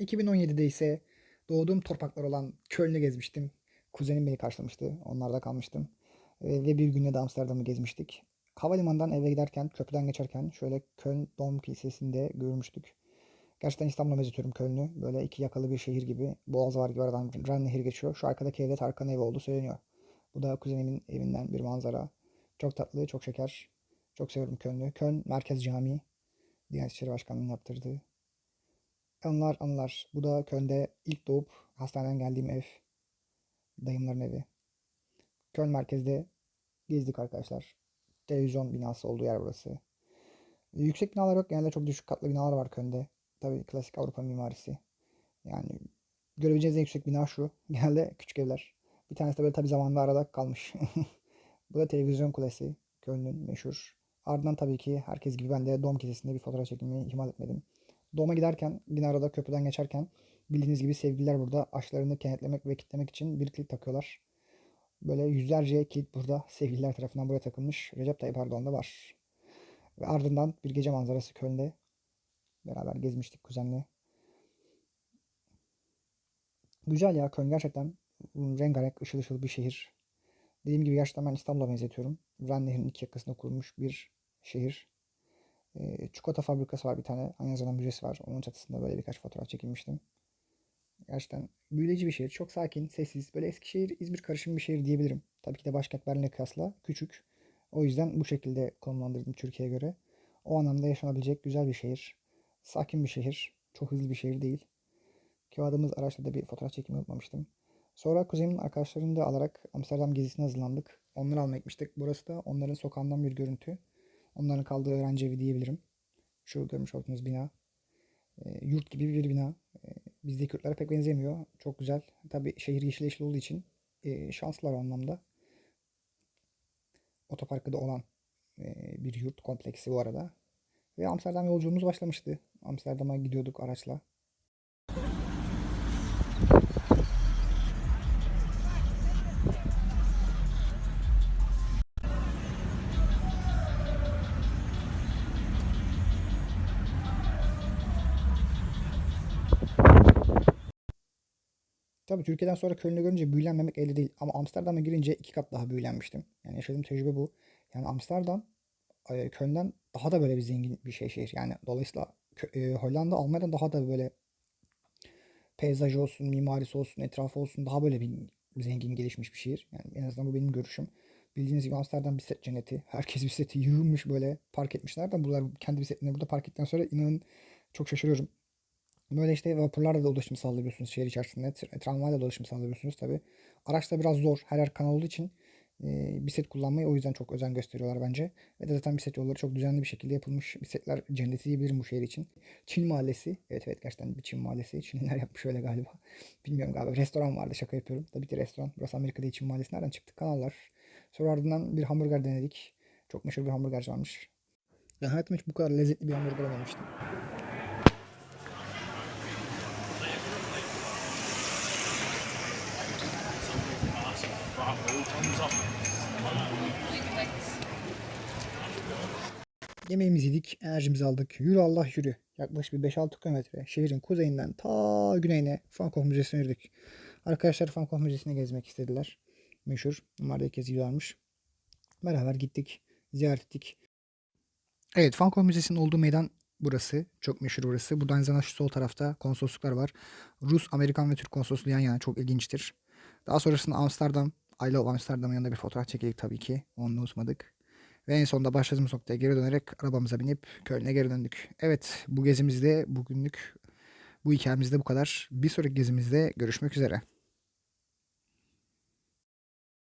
2017'de ise doğduğum topraklar olan Köln'ü gezmiştim. Kuzenim beni karşılamıştı. Onlarda kalmıştım. Ee, Ve bir günde de Amsterdam'ı gezmiştik. Havalimanından eve giderken, köprüden geçerken şöyle Köln Dom Kilisesi'nde görmüştük. Gerçekten İstanbul'a benzetiyorum Köln'ü. Böyle iki yakalı bir şehir gibi. Boğaz var gibi aradan Ren Nehri geçiyor. Şu arkadaki evde Tarkan'ın evi olduğu söyleniyor. Bu da kuzenimin evinden bir manzara. Çok tatlı, çok şeker. Çok seviyorum Köln'ü. Köln Merkez Camii. Diyanet İşleri Başkanlığı'nın yaptırdığı. Anılar anılar. Bu da Köln'de ilk doğup hastaneden geldiğim ev. Dayımların evi. Köln merkezde gezdik arkadaşlar. Televizyon binası olduğu yer burası. Yüksek binalar yok. Genelde çok düşük katlı binalar var Köln'de. Tabii klasik Avrupa mimarisi. Yani görebileceğiniz en yüksek bina şu. Genelde küçük evler. Bir tanesi de böyle tabii zamanında arada kalmış. Bu da televizyon kulesi. Köln'ün meşhur. Ardından tabii ki herkes gibi ben de Dom Kilisesi'nde bir fotoğraf çekilmeyi ihmal etmedim. Dom'a giderken yine arada köprüden geçerken bildiğiniz gibi sevgililer burada aşklarını kenetlemek ve kitlemek için bir kilit takıyorlar. Böyle yüzlerce kilit burada sevgililer tarafından buraya takılmış. Recep Tayyip Erdoğan da var. Ve ardından bir gece manzarası Köln'de. Beraber gezmiştik kuzenle. Güzel ya Köln gerçekten rengarenk ışıl ışıl bir şehir. Dediğim gibi gerçekten ben İstanbul'a benzetiyorum. Ren Nehri'nin iki yakasında kurulmuş bir şehir. E, çikolata fabrikası var bir tane. Aynı müzesi var. Onun çatısında böyle birkaç fotoğraf çekilmiştim. Gerçekten büyüleyici bir şehir. Çok sakin, sessiz. Böyle Eskişehir, İzmir karışımı bir şehir diyebilirim. Tabii ki de başkent Berlin'e kıyasla küçük. O yüzden bu şekilde konumlandırdım Türkiye'ye göre. O anlamda yaşanabilecek güzel bir şehir. Sakin bir şehir. Çok hızlı bir şehir değil. Kağıdımız araçla da bir fotoğraf çekimi unutmamıştım. Sonra kuzenimin arkadaşlarını da alarak Amsterdam gezisine hazırlandık. Onları almaya gitmiştik. Burası da onların sokağından bir görüntü. Onların kaldığı öğrenci evi diyebilirim. Şu görmüş olduğunuz bina. E, yurt gibi bir bina. E, bizdeki yurtlara pek benzemiyor. Çok güzel. Tabii şehir yeşil yeşil olduğu için e, şanslılar o anlamda. Otoparkı da olan e, bir yurt kompleksi bu arada. Ve Amsterdam yolculuğumuz başlamıştı. Amsterdam'a gidiyorduk araçla. Tabii Türkiye'den sonra Köln'ü görünce büyülenmemek elde değil. Ama Amsterdam'a girince iki kat daha büyülenmiştim. Yani yaşadığım tecrübe bu. Yani Amsterdam Köln'den daha da böyle bir zengin bir şey şehir. Yani dolayısıyla e, Hollanda Almanya'dan daha da böyle peyzajı olsun, mimarisi olsun, etrafı olsun daha böyle bir zengin gelişmiş bir şehir. Yani en azından bu benim görüşüm. Bildiğiniz gibi Amsterdam bir set cenneti. Herkes bir seti yığılmış böyle park etmişler de bunlar kendi bir burada park ettikten sonra inanın çok şaşırıyorum. Böyle işte vapurlarla da ulaşım sağlayabiliyorsunuz şehir içerisinde. Tra- Tramvayla da ulaşım sağlayabiliyorsunuz tabi. Araçta biraz zor. Her yer kanal olduğu için e, bisiklet kullanmayı o yüzden çok özen gösteriyorlar bence. Ve de zaten bisiklet yolları çok düzenli bir şekilde yapılmış. Bisikletler cenneti diyebilirim bu şehir için. Çin mahallesi. Evet evet gerçekten bir Çin mahallesi. Çinliler yapmış öyle galiba. Bilmiyorum galiba. Restoran vardı şaka yapıyorum. Tabii ki restoran. Burası Amerika'da Çin mahallesi. Nereden çıktık? Kanallar. Sonra ardından bir hamburger denedik. Çok meşhur bir hamburgerci varmış. Ben hayatımda hiç bu kadar lezzetli bir hamburger yememiştim. Yemeğimizi yedik, enerjimizi aldık. Yürü Allah yürü. Yaklaşık bir 5-6 kilometre şehrin kuzeyinden ta güneyine Frankfurt Müzesi'ne yürüdük. Arkadaşlar Frankfurt Müzesi'ne gezmek istediler. Meşhur. Onlar da ilk kez gidiyorlarmış. Beraber gittik. Ziyaret ettik. Evet Frankfurt Müzesi'nin olduğu meydan burası. Çok meşhur burası. Burada aynı zamanda şu sol tarafta konsolosluklar var. Rus, Amerikan ve Türk konsolosluğu yan yana çok ilginçtir. Daha sonrasında Amsterdam, I Love Amsterdam'ın yanında bir fotoğraf çekildik tabii ki. Onu unutmadık. Ve en sonunda başladığımız noktaya geri dönerek arabamıza binip Köln'e geri döndük. Evet bu gezimizde bugünlük bu hikayemizde bu kadar. Bir sonraki gezimizde görüşmek üzere.